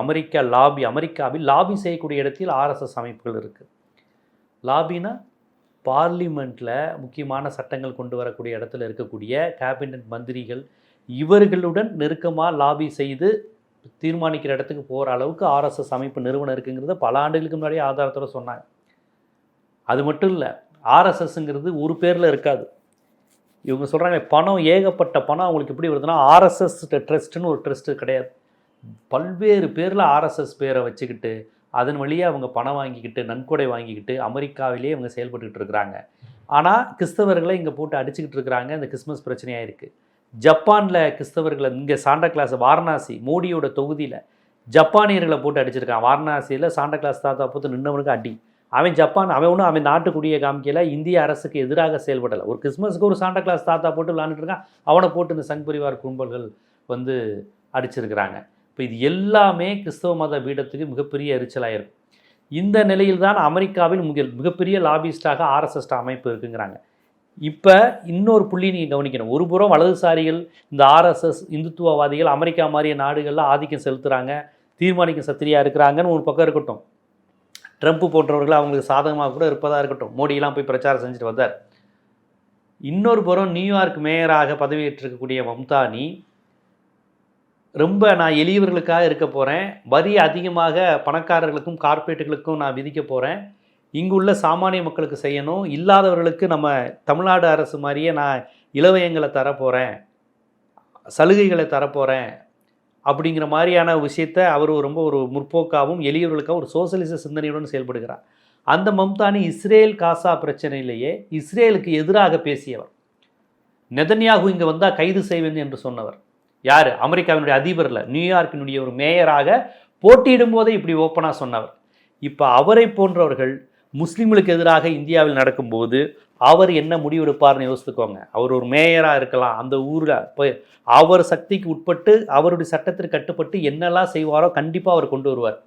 America lobby அமெரிக்காவில் lobby செய்யக்கூடிய இடத்தில் ஆர்எஸ்எஸ் அமைப்புகள் இருக்குது லாபினா பார்லிமெண்ட்டில் முக்கியமான சட்டங்கள் கொண்டு வரக்கூடிய இடத்துல இருக்கக்கூடிய கேபினட் மந்திரிகள் இவர்களுடன் நெருக்கமாக லாபி செய்து தீர்மானிக்கிற இடத்துக்கு போகிற அளவுக்கு ஆர்எஸ்எஸ் அமைப்பு நிறுவனம் இருக்குங்கிறத பல ஆண்டுகளுக்கு முன்னாடியே ஆதாரத்தோட சொன்னாங்க. அது மட்டும் இல்லை ஆர்எஸ்எஸ்ங்கிறது ஒரு பேரில் இருக்காது. இவங்க சொல்கிறாங்க பணம் ஏகப்பட்ட பணம் அவங்களுக்கு எப்படி வருதுன்னா ஆர்எஸ்எஸ் ட்ரஸ்ட்டுன்னு ஒரு ட்ரஸ்ட்டு கிடையாது. பல்வேறு பேரில் ஆர்எஸ்எஸ் பேரை வச்சுக்கிட்டு அதன் வழியாக அவங்க பணம் வாங்கிக்கிட்டு நன்கொடை வாங்கிக்கிட்டு அமெரிக்காவிலேயே இவங்க செயல்பட்டுக்கிட்டு இருக்கிறாங்க. ஆனால் கிறிஸ்தவர்களை இங்கே போட்டு அடிச்சுக்கிட்டு இருக்கிறாங்க. இந்த கிறிஸ்மஸ் பிரச்சனையாக இருக்குது ஜப்பானில் கிறிஸ்தவர்களை இங்கே சாண்டா கிளாஸ் வாரணாசி மோடியோட தொகுதியில் ஜப்பானியர்களை போட்டு அடிச்சிருக்கான். வாரணாசியில் சாண்டா கிளாஸ் தாத்தா போட்டு நின்றவனுக்கு அடி. அவன் ஜப்பான் அவன் ஒன்றும் அவன் நாட்டுக்குடியை காமிக்கல. இந்திய அரசுக்கு எதிராக செயல்படலை. ஒரு கிறிஸ்மஸ்க்கு ஒரு சாண்டா கிளாஸ் தாத்தா போட்டு விளாண்டுட்டு இருக்கான். அவனை போட்டு இந்த சங் பரிவார் கும்பல்கள் வந்து அடிச்சிருக்கிறாங்க. இப்போ இது எல்லாமே கிறிஸ்தவ மத பீடத்துக்கு மிகப்பெரிய எரிச்சலாக இருக்கும் இந்த நிலையில் தான் அமெரிக்காவில் மிக மிகப்பெரிய லாபிஸ்டாக ஆர்எஸ்எஸ் அமைப்பு இருக்குங்கிறாங்க. இப்போ இன்னொரு புள்ளி நீங்கள் கவனிக்கணும். ஒரு புறம் வலதுசாரிகள் இந்த ஆர்எஸ்எஸ் இந்துத்துவவாதிகள் அமெரிக்கா மாதிரிய நாடுகளில் ஆதிக்கம் செலுத்துகிறாங்க தீர்மானிக்கும் சத்திரியாக இருக்கிறாங்கன்னு ஒரு பக்கம் இருக்கட்டும். ட்ரம்ப் போன்றவர்கள் அவங்களுக்கு சாதகமாக கூட இருப்பதாக இருக்கட்டும். மோடியெல்லாம் போய் பிரச்சாரம் செஞ்சுட்டு வந்தார். இன்னொரு புறம் நியூயார்க் மேயராக பதவியேற்றிருக்கக்கூடிய மம்தானி ரொம்ப நான் எளியவர்களுக்காக இருக்க போகிறேன் வரி அதிகமாக பணக்காரர்களுக்கும் கார்ப்பரேட்டுகளுக்கும் நான் விதிக்க போகிறேன் இங்குள்ள சாமானிய மக்களுக்கு செய்யணும். இல்லாதவர்களுக்கு நம்ம தமிழ்நாடு அரசு மாதிரியே நான் இலவயங்களை தரப்போகிறேன் சலுகைகளை தரப்போகிறேன் அப்படிங்கிற மாதிரியான விஷயத்த அவர் ரொம்ப ஒரு முற்போக்காகவும் எளியவர்களுக்காக ஒரு சோசியலிச சிந்தனையுடன் செயல்படுகிறார். அந்த மம்தானி இஸ்ரேல் காசா பிரச்சனையிலேயே இஸ்ரேலுக்கு எதிராக பேசியவர். நெதன்யாகு இங்கே வந்தால் கைது செய்வேன் என்று சொன்னவர். யார்? அமெரிக்காவினுடைய அதிபரில் நியூயார்க்கினுடைய ஒரு மேயராக போட்டியிடும் போதே இப்படி ஓப்பனாக சொன்னவர். இப்போ அவரை போன்றவர்கள் முஸ்லீம்களுக்கு எதிராக இந்தியாவில் நடக்கும்போது அவர் என்ன முடிவெடுப்பார்னு யோசித்துக்கோங்க. அவர் ஒரு மேயராக இருக்கலாம். அந்த ஊரில் இப்போ அவர் சக்திக்கு உட்பட்டு அவருடைய சட்டத்திற்கு கட்டுப்பட்டு என்னெல்லாம் செய்வாரோ கண்டிப்பாக அவர் கொண்டு வருவார்.